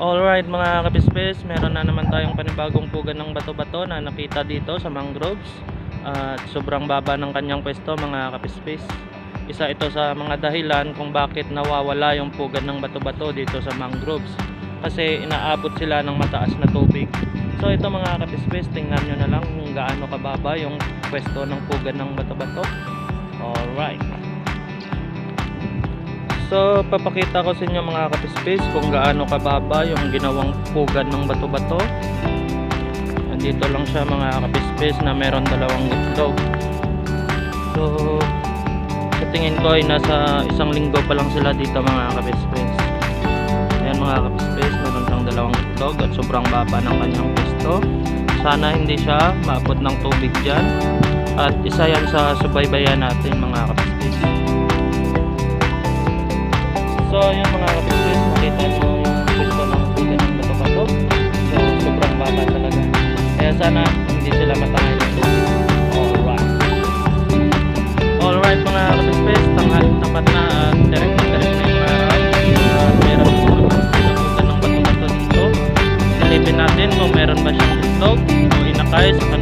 Alright mga kapispes, meron na naman tayong panibagong pugan ng bato-bato na nakita dito sa mangroves. At sobrang baba ng kanyang pwesto mga kapispes Isa ito sa mga dahilan kung bakit nawawala yung pugan ng bato-bato dito sa mangroves. Kasi inaabot sila ng mataas na tubig. So ito mga kapispes, tingnan nyo na lang kung gaano kababa yung pwesto ng pugan ng bato-bato. Alright So, papakita ko sa inyo mga kapispis kung gaano kababa yung ginawang pugan ng bato-bato. Andito lang siya mga kapispis na meron dalawang itlog. So, sa tingin ko ay nasa isang linggo pa lang sila dito mga kapispis. Ayan mga kapispis, meron siyang dalawang itlog at sobrang baba ng kanyang pwesto. Sana hindi siya maabot ng tubig dyan. At isa yan sa subaybayan natin mga kapispis. So, yun mga kapitid, nakita nyo yung gusto ng pugan ng bato-bato. So, sobrang baba talaga. Kaya sana hindi sila matangay ng tubig. Alright. Alright mga at direct na direct na yung meron po sila pugan ng bato-bato dito. Natin kung meron ba siyang itlog o inakay sa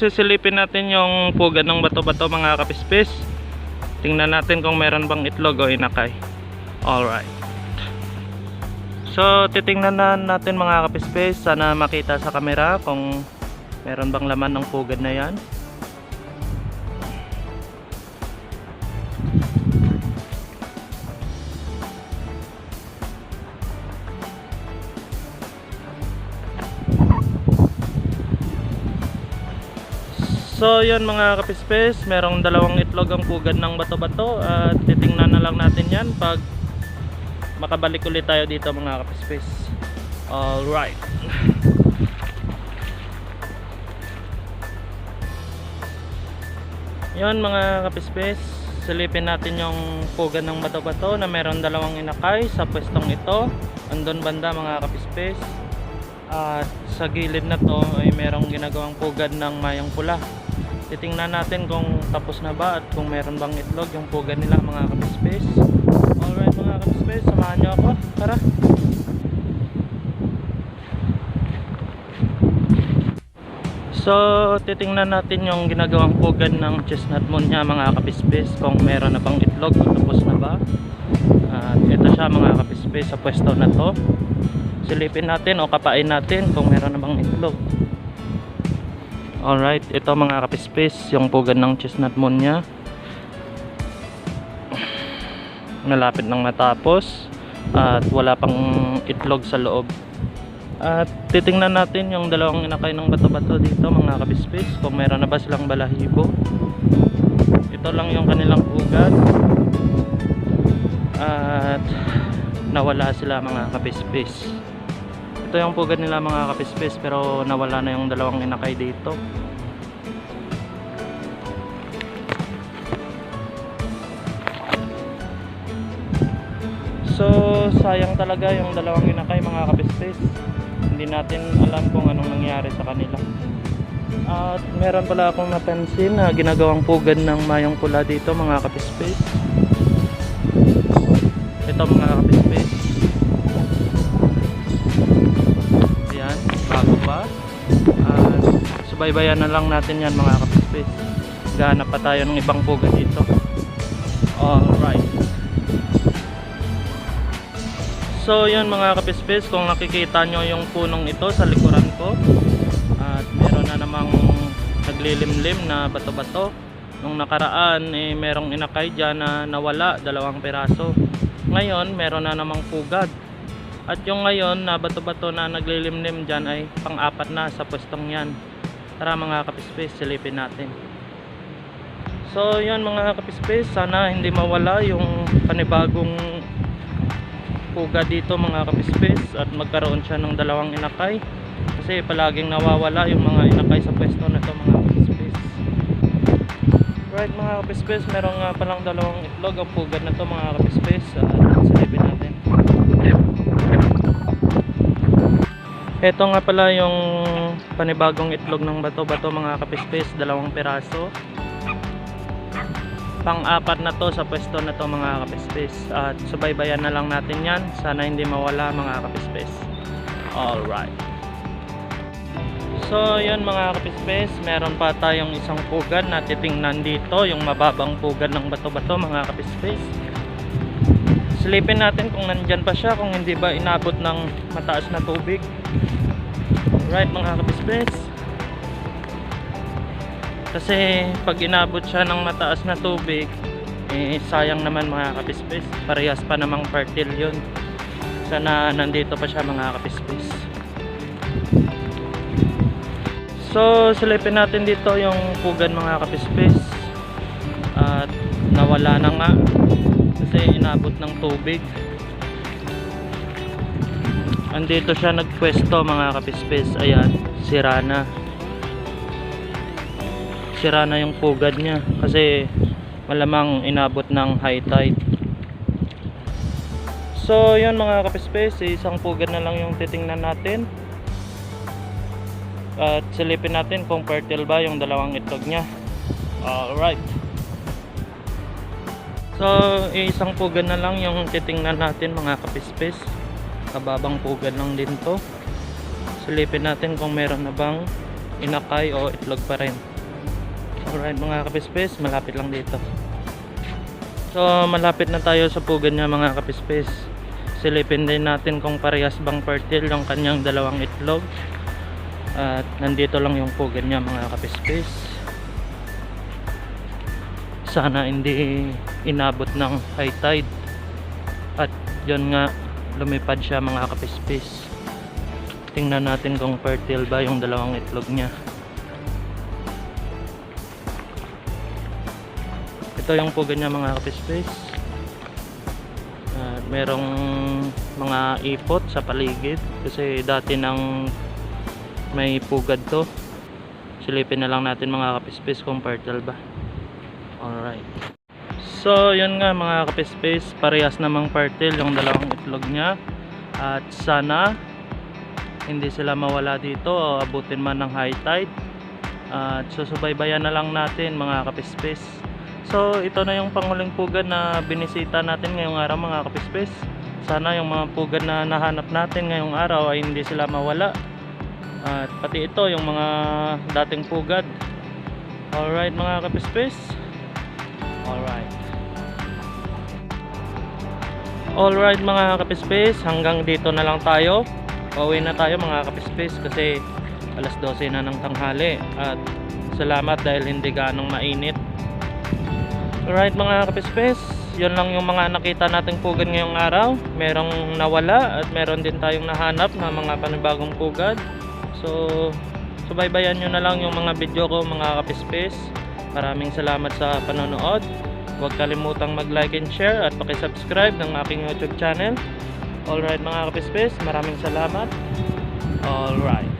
sisilipin natin yung pugan ng bato-bato mga kapispis. Tingnan natin kung meron bang itlog o inakay. Alright. So, titingnan na natin mga kapispis. Sana makita sa camera kung meron bang laman ng pugad na yan. So yun mga kapispes, merong dalawang itlog ang pugad ng bato-bato at titingnan na lang natin yan pag makabalik ulit tayo dito mga kapispes. Alright. Yun mga kapispes, silipin natin yung pugad ng bato-bato na meron dalawang inakay sa pwestong ito. Andun banda mga kapispes. At sa gilid na to ay merong ginagawang pugad ng mayang pula. Titingnan natin kung tapos na ba at kung meron bang itlog yung pugad nila mga kapispes. Alright mga kapispes, samahan nyo ako. Tara! So, titingnan natin yung ginagawang pugad ng chestnut moon niya mga kapispes kung meron na bang itlog o tapos na ba. At ito siya mga kapispes sa pwesto na to silipin natin o kapain natin kung meron na bang itlog alright ito mga kapispis yung pugad ng chestnut moon nya malapit nang matapos at wala pang itlog sa loob. At titingnan natin yung dalawang inakay ng bato-bato dito mga kapispis kung meron na ba silang balahibo. Ito lang yung kanilang pugad at nawala sila mga kapispis ito yung pugad nila mga kapispis pero nawala na yung dalawang inakay dito. So sayang talaga yung dalawang inakay mga kapispis. Hindi natin alam kung anong nangyari sa kanila. At meron pala akong napansin na ginagawang pugad ng mayong pula dito mga kapispis. Ito mga kapispis subaybayan na lang natin yan mga kapispis. Gahanap pa tayo ng ibang puga dito. Alright. So yun mga kapispis, kung nakikita nyo yung punong ito sa likuran ko. At meron na namang naglilimlim na bato-bato. Nung nakaraan, eh, merong inakay dyan na nawala, dalawang piraso. Ngayon, meron na namang pugad. At yung ngayon na bato-bato na naglilimlim dyan ay pang-apat na sa pwestong yan. Tara mga kapispis, silipin natin. So yun mga kapispis, sana hindi mawala yung panibagong puga dito mga kapispis at magkaroon siya ng dalawang inakay. Kasi palaging nawawala yung mga inakay sa pwesto na to mga kapispis. Right mga kapispis, meron nga palang dalawang itlog ang pugad na to mga kapispis. At silipin natin. Ito nga pala yung panibagong itlog ng bato-bato mga kapispis, dalawang piraso. Pang-apat na to sa pwesto na to mga kapispis. At subaybayan na lang natin yan. Sana hindi mawala mga kapispis. Alright. So yun mga kapispis, meron pa tayong isang pugad na titingnan dito. Yung mababang pugad ng bato-bato mga kapispis. Silipin natin kung nandyan pa siya, kung hindi ba inabot ng mataas na tubig. Right mga kapispes. Kasi pag inabot siya ng mataas na tubig, eh, sayang naman mga kapispes. Parehas pa namang fertile yun. Sana nandito pa siya mga kapispes. So, silipin natin dito yung pugan mga kapispes. At nawala na nga kasi inabot ng tubig. Andito siya nagpwesto mga kapispes. Ayan, sira na. Sira na yung pugad niya kasi malamang inabot ng high tide. So, yun mga kapispes, isang pugad na lang yung titingnan natin. At silipin natin kung fertile ba yung dalawang itlog niya. Alright. So, isang pugad na lang yung titingnan natin mga kapispes kababang pugad lang din to. Silipin natin kung meron na bang inakay o itlog pa rin. Alright mga kapispes malapit lang dito. So malapit na tayo sa pugad niya mga kapispes silipin din natin kung parehas bang fertile yung kanyang dalawang itlog. At nandito lang yung pugad niya mga kapispes sana hindi inabot ng high tide. At yun nga lumipad siya mga kapispis. Tingnan natin kung fertile ba yung dalawang itlog niya. Ito yung pugad niya mga kapispis. At merong mga ipot sa paligid. Kasi dati nang may pugad to silipin na lang natin mga kapispis kung fertile ba alright So, yun nga mga kapispis, parehas namang fertile yung dalawang itlog niya. At sana hindi sila mawala dito o abutin man ng high tide. At susubaybayan na lang natin mga kapispis. So, ito na yung panguling pugad na binisita natin ngayong araw mga kapispis. Sana yung mga pugad na nahanap natin ngayong araw ay hindi sila mawala. At pati ito yung mga dating pugad. Alright mga kapispis. Alright. Alright mga kapispis, hanggang dito na lang tayo. Pauwi na tayo mga kapispis kasi alas 12 na ng tanghali at salamat dahil hindi ganong mainit. Alright mga kapispis, yun lang yung mga nakita nating pugad ngayong araw. Merong nawala at meron din tayong nahanap na mga panibagong pugad. So, subaybayan nyo na lang yung mga video ko mga kapispis. Maraming salamat sa panonood. Huwag kalimutang mag-like and share at paki-subscribe ng aking YouTube channel. Alright mga kapispis, maraming salamat. Alright.